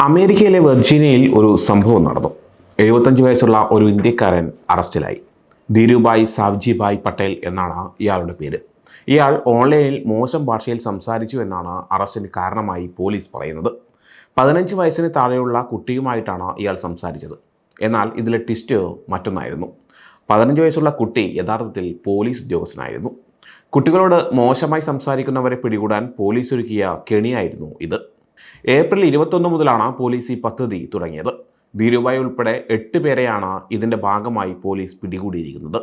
അമേരിക്കയിലെ വെർജീനിയയിൽ ഒരു സംഭവം നടന്നു. എഴുപത്തഞ്ച് വയസ്സുള്ള ഒരു ഇന്ത്യക്കാരൻ അറസ്റ്റിലായി. ധീരുഭായ് സാവ്ജിഭായ് പട്ടേൽ എന്നാണ് ഇയാളുടെ പേര്. ഇയാൾ ഓൺലൈനിൽ മോശം ഭാഷയിൽ സംസാരിച്ചു എന്നാണ് അറസ്റ്റിന് കാരണമായി പോലീസ് പറയുന്നത്. പതിനഞ്ച് വയസ്സിന് താഴെയുള്ള കുട്ടിയുമായിട്ടാണ് ഇയാൾ സംസാരിച്ചത്. എന്നാൽ ഇതിലെ ട്വിസ്റ്റ് മറ്റൊന്നായിരുന്നു. പതിനഞ്ച് വയസ്സുള്ള കുട്ടി യഥാർത്ഥത്തിൽ പോലീസ് ഉദ്യോഗസ്ഥനായിരുന്നു. കുട്ടികളോട് മോശമായി സംസാരിക്കുന്നവരെ പിടികൂടാൻ പോലീസ് ഒരുക്കിയ കെണിയായിരുന്നു ഇത്. ഏപ്രിൽ ഇരുപത്തൊന്ന് മുതലാണ് പോലീസ് ഈ പദ്ധതി തുടങ്ങിയത്. ധീരുഭായ് ഉൾപ്പെടെ എട്ട് പേരെയാണ് ഇതിന്റെ ഭാഗമായി പോലീസ് പിടികൂടിയിരിക്കുന്നത്.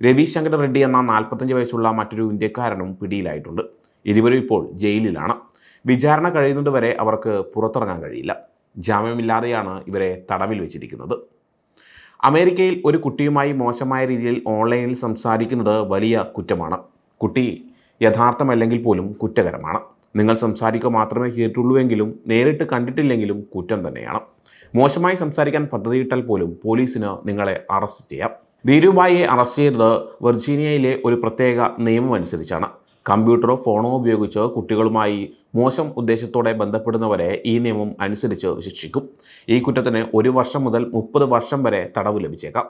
രവിശങ്കർ റെഡ്ഡി എന്ന നാൽപ്പത്തഞ്ച് വയസ്സുള്ള മറ്റൊരു ഇന്ത്യക്കാരനും പിടിയിലായിട്ടുണ്ട്. ഇരുവരും ഇപ്പോൾ ജയിലിലാണ്. വിചാരണ കഴിയുന്നതുവരെ അവർക്ക് പുറത്തിറങ്ങാൻ കഴിയില്ല. ജാമ്യമില്ലാതെയാണ് ഇവരെ തടവിൽ വെച്ചിരിക്കുന്നത്. അമേരിക്കയിൽ ഒരു കുട്ടിയുമായി മോശമായ രീതിയിൽ ഓൺലൈനിൽ സംസാരിക്കുന്നത് വലിയ കുറ്റമാണ്. കുട്ടി യഥാർത്ഥമല്ലെങ്കിൽ പോലും കുറ്റകരമാണ്. നിങ്ങൾ സംസാരിക്കുക മാത്രമേ ചെയ്തിട്ടുള്ളൂവെങ്കിലും നേരിട്ട് കണ്ടിട്ടില്ലെങ്കിലും കുറ്റം തന്നെയാണ്. മോശമായി സംസാരിക്കാൻ പദ്ധതിയിട്ടാൽ പോലും പോലീസിന് നിങ്ങളെ അറസ്റ്റ് ചെയ്യാം. ധീരുഭായിയെ അറസ്റ്റ് ചെയ്തത് വെർജീനിയയിലെ ഒരു പ്രത്യേക നിയമം അനുസരിച്ചാണ് കമ്പ്യൂട്ടറോ ഫോണോ ഉപയോഗിച്ച് കുട്ടികളുമായി മോശം ഉദ്ദേശത്തോടെ ബന്ധപ്പെടുന്നവരെ ഈ നിയമം അനുസരിച്ച് ശിക്ഷിക്കും ഈ കുറ്റത്തിന് ഒരു വർഷം മുതൽ മുപ്പത് വർഷം വരെ തടവ് ലഭിച്ചേക്കാം.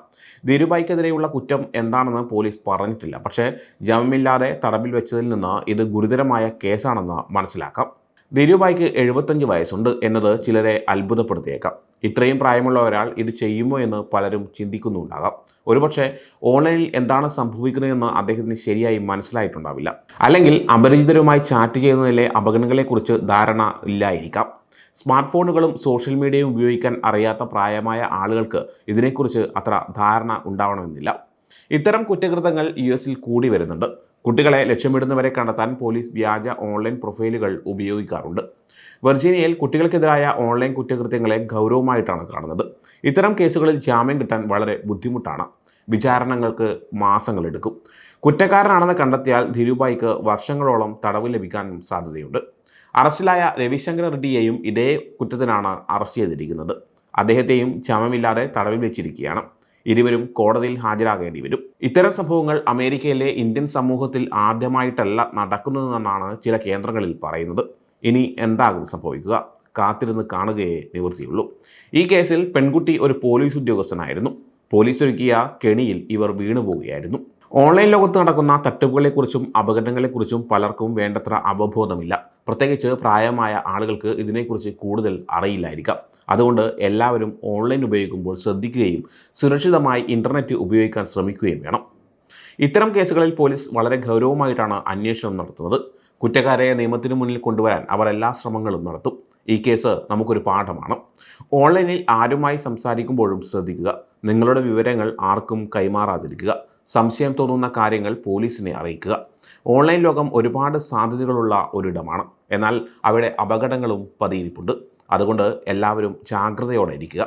ധീരുഭായിക്കെതിരെയുള്ള കുറ്റം എന്താണെന്ന് പോലീസ് പറഞ്ഞിട്ടില്ല. പക്ഷേ ജാമ്യമില്ലാതെ തടവിൽ വെച്ചതിൽ നിന്ന് ഇത് ഗുരുതരമായ കേസാണെന്ന് മനസ്സിലാക്കാം. ധീരുഭായിക്ക് എഴുപത്തഞ്ച് വയസ്സുണ്ട് എന്നത് ചിലരെ അത്ഭുതപ്പെടുത്തിയേക്കാം. ഇത്രയും പ്രായമുള്ള ഒരാൾ ഇത് ചെയ്യുമോ എന്ന് പലരും ചിന്തിക്കുന്നുണ്ടാകാം. ഒരുപക്ഷെ ഓൺലൈനിൽ എന്താണ് സംഭവിക്കുന്നതെന്ന് അദ്ദേഹത്തിന് ശരിയായി മനസ്സിലായിട്ടുണ്ടാവില്ല. അല്ലെങ്കിൽ അപരിചിതരുമായി ചാറ്റ് ചെയ്യുന്നതിലെ അപകടങ്ങളെക്കുറിച്ച് ധാരണ ഇല്ലായിരിക്കാം. സ്മാർട്ട് ഫോണുകളും സോഷ്യൽ മീഡിയയും ഉപയോഗിക്കാൻ അറിയാത്ത പ്രായമായ ആളുകൾക്ക് ഇതിനെക്കുറിച്ച് അത്ര ധാരണ ഉണ്ടാവണമെന്നില്ല. ഇത്തരം കുറ്റകൃത്യങ്ങൾ യു എസിൽ കൂടി വരുന്നുണ്ട്. കുട്ടികളെ ലക്ഷ്യമിടുന്നവരെ കണ്ടെത്താൻ പോലീസ് വ്യാജ ഓൺലൈൻ പ്രൊഫൈലുകൾ ഉപയോഗിക്കാറുണ്ട്. വെർജീനിയയിൽ കുട്ടികൾക്കെതിരായ ഓൺലൈൻ കുറ്റകൃത്യങ്ങളെ ഗൗരവമായിട്ടാണ് കാണുന്നത്. ഇത്തരം കേസുകളിൽ ജാമ്യം കിട്ടാൻ വളരെ ബുദ്ധിമുട്ടാണ്. വിചാരണകൾക്ക് മാസങ്ങളെടുക്കും. കുറ്റക്കാരനാണെന്ന് കണ്ടെത്തിയാൽ ധിരുബായിക്ക് വർഷങ്ങളോളം തടവ് ലഭിക്കാനും സാധ്യതയുണ്ട്. അറസ്റ്റിലായ രവിശങ്കർ റെഡ്ഡിയെയും ഇതേ കുറ്റത്തിനാണ് അറസ്റ്റ് ചെയ്തിരിക്കുന്നത്. അദ്ദേഹത്തെയും ജാമ്യമില്ലാതെ തടവിൽ വെച്ചിരിക്കുകയാണ്. ഇരുവരും കോടതിയിൽ ഹാജരാകേണ്ടി വരും. ഇത്തരം സംഭവങ്ങൾ അമേരിക്കയിലെ ഇന്ത്യൻ സമൂഹത്തിൽ ആദ്യമായിട്ടല്ല നടക്കുന്നതെന്നാണ് ചില കേന്ദ്രങ്ങളിൽ പറയുന്നത്. ഇനി എന്താകും സംഭവിക്കുക? കാത്തിരുന്ന് കാണുകയേ നിവൃത്തിയുള്ളൂ. ഈ കേസിൽ പെൺകുട്ടി ഒരു പോലീസ് ഉദ്യോഗസ്ഥനായിരുന്നു. പോലീസ് ഒരുക്കിയ കെണിയിൽ ഇവർ വീണുപോവുകയായിരുന്നു ഓൺലൈൻ ലോകത്ത് നടക്കുന്ന തട്ടിപ്പുകളെക്കുറിച്ചും അപകടങ്ങളെക്കുറിച്ചും പലർക്കും വേണ്ടത്ര അവബോധമില്ല. പ്രത്യേകിച്ച് പ്രായമായ ആളുകൾക്ക് ഇതിനെക്കുറിച്ച് കൂടുതൽ അറിയില്ലായിരിക്കാം. അതുകൊണ്ട് എല്ലാവരും ഓൺലൈൻ ഉപയോഗിക്കുമ്പോൾ ശ്രദ്ധിക്കുകയും സുരക്ഷിതമായി ഇന്റർനെറ്റ് ഉപയോഗിക്കാൻ ശ്രമിക്കുകയും വേണം. ഇത്തരം കേസുകളിൽ പോലീസ് വളരെ ഗൗരവമായിട്ടാണ് അന്വേഷണം നടത്തുന്നത്. കുറ്റക്കാരെ നിയമത്തിന് മുന്നിൽ കൊണ്ടുവരാൻ അവർ എല്ലാ ശ്രമങ്ങളും നടത്തും. ഈ കേസ് നമുക്കൊരു പാഠമാണ്. ഓൺലൈനിൽ ആരുമായി സംസാരിക്കുമ്പോഴും ശ്രദ്ധിക്കുക. നിങ്ങളുടെ വിവരങ്ങൾ ആർക്കും കൈമാറാതിരിക്കുക. സംശയം തോന്നുന്ന കാര്യങ്ങൾ പോലീസിനെ അറിയിക്കുക. ഓൺലൈൻ ലോകം ഒരുപാട് സാധ്യതകളുള്ള ഒരിടമാണ്. എന്നാൽ അവിടെ അപകടങ്ങളും പതിയിരിപ്പുണ്ട്. അതുകൊണ്ട് എല്ലാവരും ജാഗ്രതയോടെ ഇരിക്കുക.